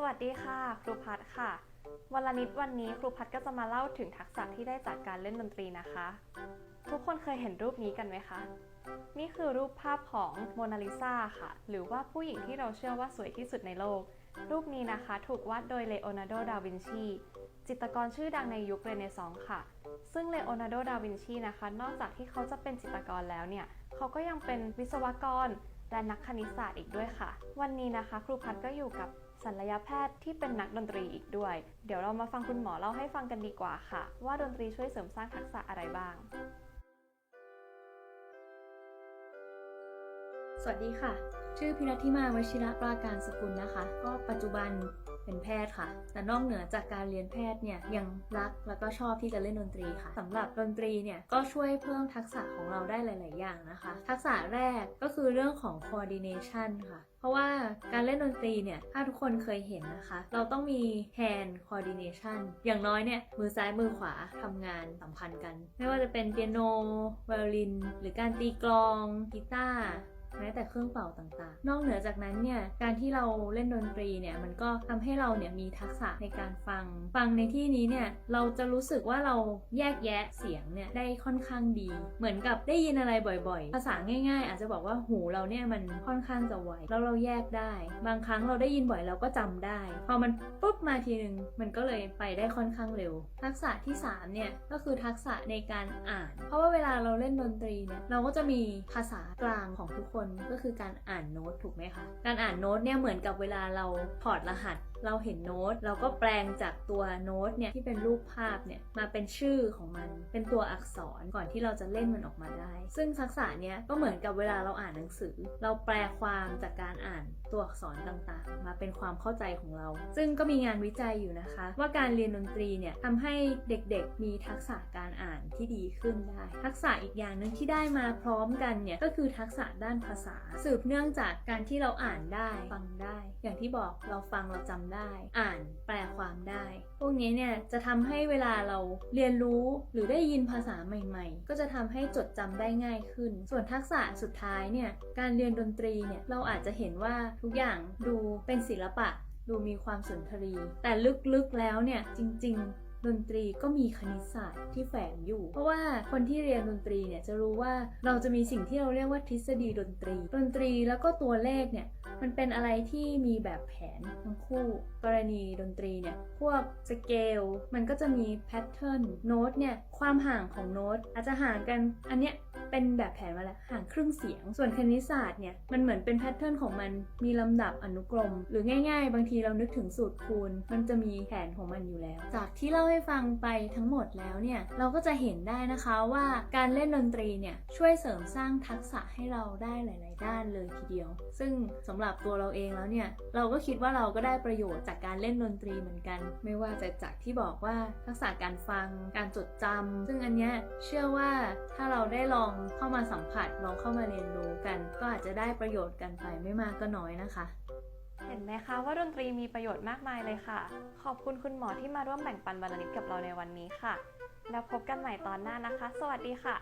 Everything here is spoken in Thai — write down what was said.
สวัสดีค่ะ ครูพัฒค่ะวันละนิดวันนี้ครูพัฒก็จะมาเล่าถึงทักษะที่ได้จากการเล่นดนตรีนะคะ ทุกคนเคยเห็นรูปนี้กันไหมคะ นี่คือรูปภาพของโมนาลิซาค่ะ หรือว่าผู้หญิงที่เราเชื่อว่าสวยที่สุดในโลก รูปนี้นะคะถูกวาดโดยเลโอนาร์โด ดาวินชี จิตรกรชื่อดังในยุคเรเนซองส์ค่ะ ซึ่งเลโอนาร์โด ดาวินชีนะคะ นอกจากที่เขาจะเป็นจิตรกรแล้วเนี่ย เขาก็ยังเป็นวิศวกร และนักคณิตศาสตร์อีกด้วยค่ะ วันนี้นะคะ ครูพัฒก็อยู่กับศัลยแพทย์ที่เป็นนักดนตรีอีกด้วย เดี๋ยวเรามาฟังคุณหมอเล่าให้ฟังกันดีกว่าค่ะ ว่าดนตรีช่วยเสริมสร้างทักษะอะไรบ้าง สวัสดีค่ะ ชื่อพิรัติมาวชิระปราการสกุลนะคะ ก็ปัจจุบัน เป็นแพทย์ค่ะ แต่นอกเหนือจากการเรียนแพทย์เนี่ยยังรักแล้วก็ชอบที่จะเล่นดนตรีค่ะสำหรับดนตรีเนี่ยก็ช่วยเพิ่มทักษะของเราได้หลาย ๆ อย่างนะคะ ทักษะแรกก็คือเรื่องของ coordination ค่ะเพราะว่าการเล่นดนตรีเนี่ย ถ้าทุกคนเคยเห็นนะคะ เราต้องมี hand coordination อย่างน้อยเนี่ย มือซ้ายมือขวาทำงานสัมพันธ์กัน ไม่ว่าจะเป็นเปียโนไวโอลิน หรือการตีกลองกีตาร์ แม้แต่เครื่องเป่าต่างๆ นอกเหนือจากนั้นเนี่ยการที่เราเล่นดนตรีเนี่ยมันก็ทำให้เราเนี่ยมีทักษะในการฟัง ฟังในที่นี้เนี่ยเราจะรู้สึกว่าเราแยกแยะเสียงเนี่ยได้ค่อนข้างดี เหมือนกับได้ยินอะไรบ่อยๆ ภาษาง่าย ๆ อาจจะบอกว่าหูเราเนี่ยมันค่อนข้างจะไวแล้วเราแยกได้ บางครั้งเราได้ยินบ่อยเราก็จำได้ พอมันปุ๊บมาทีนึงมันก็เลยไปได้ค่อนข้างเร็ว ทักษะที่สามเนี่ยก็คือทักษะในการอ่าน เพราะว่าเวาเราเล่นดนตรีเนี่ยเราก็จะมีภาษากลางของทุกคนก็คือการอ่านโน้ตถูกไหมคะการอ่านโน้ตเนี่ยเหมือนกับเวลาเราถอดรหัสเราเห็นโน้ตเราก็แปลงจากตัวโน้ตเนี่ยที่เป็นรูปภาพเนี่ยมาเป็นชื่อของมัน เป็นตัวอักษรก่อนที่เราจะเล่นมันออกมาได้ ซึ่งทักษะเนี้ยก็เหมือนกับเวลาเราอ่านหนังสือ เราแปลความจากการอ่านตัวอักษรต่างๆ มาเป็นความเข้าใจของเรา ซึ่งก็มีงานวิจัยอยู่นะคะ ว่าการเรียนดนตรีเนี่ยทำให้เด็กๆ มีทักษะการอ่านที่ดีขึ้นได้ ทักษะอีกอย่างหนึ่งที่ได้มาพร้อมกันเนี่ยก็คือทักษะด้านภาษา สืบเนื่องจากการที่เราอ่านได้ฟังได้ อย่างที่บอกเราฟังเราจำได้ อ่านแปลความได้ พวกนี้เนี่ยจะทำให้เวลาเราเรียนรู้หรือได้ยินภาษาใหม่ ๆ ก็จะทำให้จดจำได้ง่ายขึ้น ส่วนทักษะสุดท้ายเนี่ยการเรียนดนตรีเนี่ยเราอาจจะเห็นว่าทุกอย่างดูเป็นศิลปะ ดูมีความสุนทรี แต่ลึกๆแล้วเนี่ยจริง ๆดนตรีก็มีคณิตศาสตร์ที่แฝงอยู่ เพราะว่าคนที่เรียนดนตรีเนี่ยจะรู้ว่าเราจะมีสิ่งที่เราเรียกว่าทฤษฎีดนตรี ดนตรีแล้วก็ตัวเลขเนี่ยมันเป็นอะไรที่มีแบบแผนทั้งคู่ กรณีดนตรีเนี่ยพวกสเกลมันก็จะมีแพทเทิร์นโน้ตเนี่ยความห่างของโน้ตอาจจะห่างกันอันเนี้ย เป็นแบบแผนมาแล้วห่างครึ่งเสียง ส่วนคณิตศาสตร์เนี่ยมันเหมือนเป็นแพทเทิร์นของมันมีลำดับอนุกรม หรือง่าย ๆ บางทีเรานึกถึงสูตรคูณ มันจะมีแผนของมันอยู่แล้ว จากที่เล่าให้ฟังไปทั้งหมดแล้วเนี่ยเราก็จะเห็นได้นะคะว่าการเล่นดนตรีเนี่ยช่วยเสริมสร้างทักษะให้เราได้หลาย ๆ ด้านเลยทีเดียว ซึ่งสำหรับตัวเราเองแล้วเนี่ยเราก็คิดว่าเราก็ได้ประโยชน์จากการเล่นดนตรีเหมือนกัน ไม่ว่าจะจากที่บอกว่าทักษะการฟัง การจดจำซึ่งอันเนี้ยเชื่อว่าถ้าเราได้ลององเข้ามาสัมผัสลองเข้ามาเรียนรู้กัน ก็อาจจะได้ประโยชน์กันไปไม่มากก็น้อยนะคะ เห็นไหมคะว่าดนตรีมีประโยชน์มากมายเลยค่ะ ขอบคุณคุณหมอที่มาร่วมแบ่งปันบรรณิตกับเราในวันนี้ค่ะ แล้วพบกันใหม่ตอนหน้านะคะ สวัสดีค่ะ